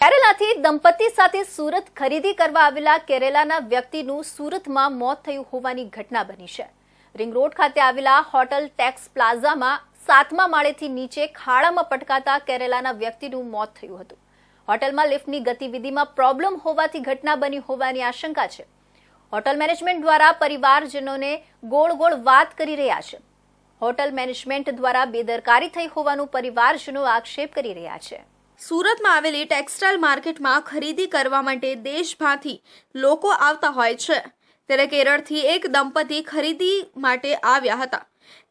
કેરેલાથી દંપતી સાથે સુરત ખરીદી કરવા આવેલા કેરેલાના વ્યક્તિનું સુરતમાં મોત થયું હોવાની ઘટના બની છે. રિંગ રોડ ખાતે આવેલા હોટલ ટેક્સ પ્લાઝામાં સાતમા માળેથી નીચે ખાડામાં પટકાતા કેરેલાના વ્યક્તિનું મોત થયું હતું. હોટલમાં લિફ્ટની ગતિવિધિમાં પ્રોબ્લેમ હોવાથી ઘટના બની હોવાની આશંકા છે. હોટલ મેનેજમેન્ટ દ્વારા પરિવારજનોને ગોળ ગોળ વાત કરી રહ્યા છે. હોટલ મેનેજમેન્ટ દ્વારા બેદરકારી થઈ હોવાનું પરિવારજનો આક્ષેપ કરી રહ્યા છે. સુરતમાં આવેલી ટેક્સટાઇલ માર્કેટમાં ખરીદી કરવા માટે દેશભરથી લોકો આવતા હોય છે. ત્યારે કેરળથી એક દંપતી ખરીદી માટે આવ્યા હતા.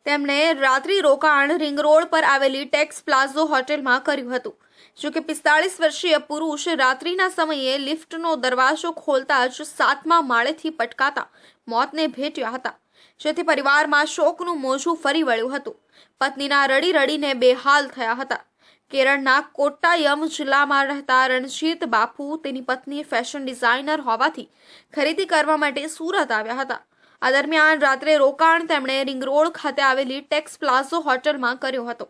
તેમણે રાત્રિ રોકાણ રિંગ રોડ પર આવેલી ટેક્સ પ્લાઝો હોટેલમાં કર્યું હતું. જોકે પિસ્તાળીસ વર્ષીય પુરુષ રાત્રિના સમયે લિફ્ટનો દરવાજો ખોલતા જ સાતમા માળેથી પટકાતા મોતને ભેટ્યા હતા. જેથી પરિવારમાં શોકનું મોજું ફરી વળ્યું હતું. પત્નીના રડી રડીને બેહાલ થયા હતા. કેરળના કોટ્ટાયમ જિલ્લામાં રહેતા રણજીત બાપુ તેની પત્ની ફેશન ડિઝાઇનર હોવાથી ખરીદી કરવા માટે સુરત આવ્યા હતા. આ દરમિયાન રાત્રે રોકાણ તેમણે રિંગ રોડ ખાતે આવેલી ટેક્સ પ્લાઝો હોટલમાં કર્યો હતો.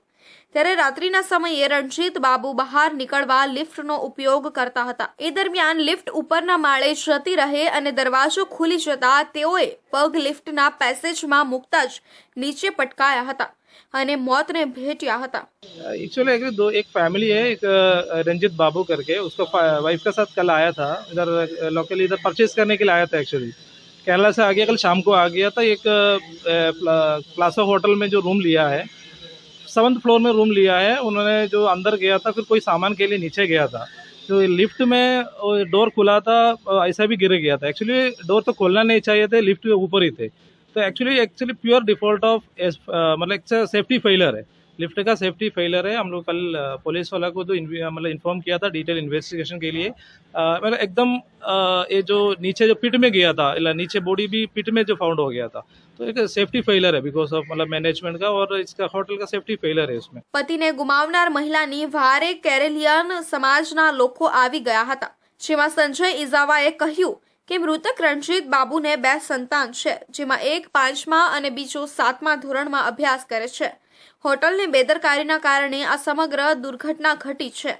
ત્યારે રાત્રિના સમયે રણજીત બાબુ બહાર નીકળવા લિફ્ટનો ઉપયોગ કરતા હતા એ દરમિયાન લિફ્ટ ઉપરના માળે જતી રહે અને દરવાજો ખુલી જતા તેઓએ પગ લિફ્ટના પેસેજમાં મૂકતા જ નીચે પટકાયા હતા અને મોતને ભેટ્યા હતા एक्चुअली एक्चुअली दो एक फैमिली है एक अ, रंजित बाबू करके उसको वाइफ के साथ कल आया था इधर लोकली इधर परचेज करने के लिए आया था एक्चुअली केरला से आ गया कल शाम को आ गया था एक प्लासा होटल में जो रूम लिया है सेवन्थ फ्लोर में रूम लिया है। उन्होंने जो अंदर गया था, फिर कोई सामान के लिए नीचे गया था। तो लिफ्ट में डोर खुला था, ऐसा भी गिर गया था। एक्चुअली डोर तो खोलना नहीं चाहिए थे, लिफ्ट के ऊपर ही थे। तो actually actually pure default of मतलब सेफ्टी फेलियर है। लिफ्ट का सेफ्टी फेलियर है हम लोग कल अ, पुलिस वाला को तो इन्वी- मतलब इन्फॉर्म किया था डिटेल इन्वेस्टिगेशन के लिए अ, मतलब एकदम अ, ये जो नीचे जो पिट में गया था इला- नीचे बॉडी भी पिट में जो फाउंड हो गया था तो एक सेफ्टी फेलियर है बिकॉज ऑफ मतलब मैनेजमेंट का और इसका होटल का सेफ्टी फेलियर है उसमें પતિને ગુમાવનાર મહિલાની વારે કેરેલિયન સમાજના લોકો આવી ગયા હતા જેમાં સંજય ઇઝાવાએ કહ્યું કે મૃતક રણજીત બાબુને બે સંતાન છે જેમાં એક પાંચમા અને બીજો સાતમા ધોરણમાં અભ્યાસ કરે છે હોટલની બેદરકારીના કારણે આ સમગ્ર દુર્ઘટના ઘટી છે.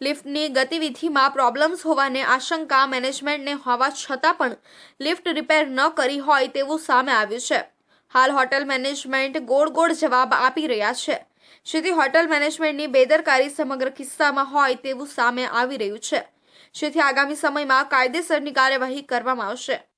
લિફ્ટની ગતિવિધિમાં પ્રોબ્લેમ્સ હોવાને આશંકા મેનેજમેન્ટને હોવા છતાં પણ લિફ્ટ રિપેર ન કરી હોય તેવું સામે આવ્યું છે. હાલ હોટેલ મેનેજમેન્ટ ગોળ ગોળ જવાબ આપી રહ્યા છે. જેથી હોટેલ મેનેજમેન્ટની બેદરકારી સમગ્ર કિસ્સામાં હોય તેવું સામે આવી રહ્યું છે. જેથી આગામી સમયમાં કાયદેસરની કાર્યવાહી કરવામાં આવશે.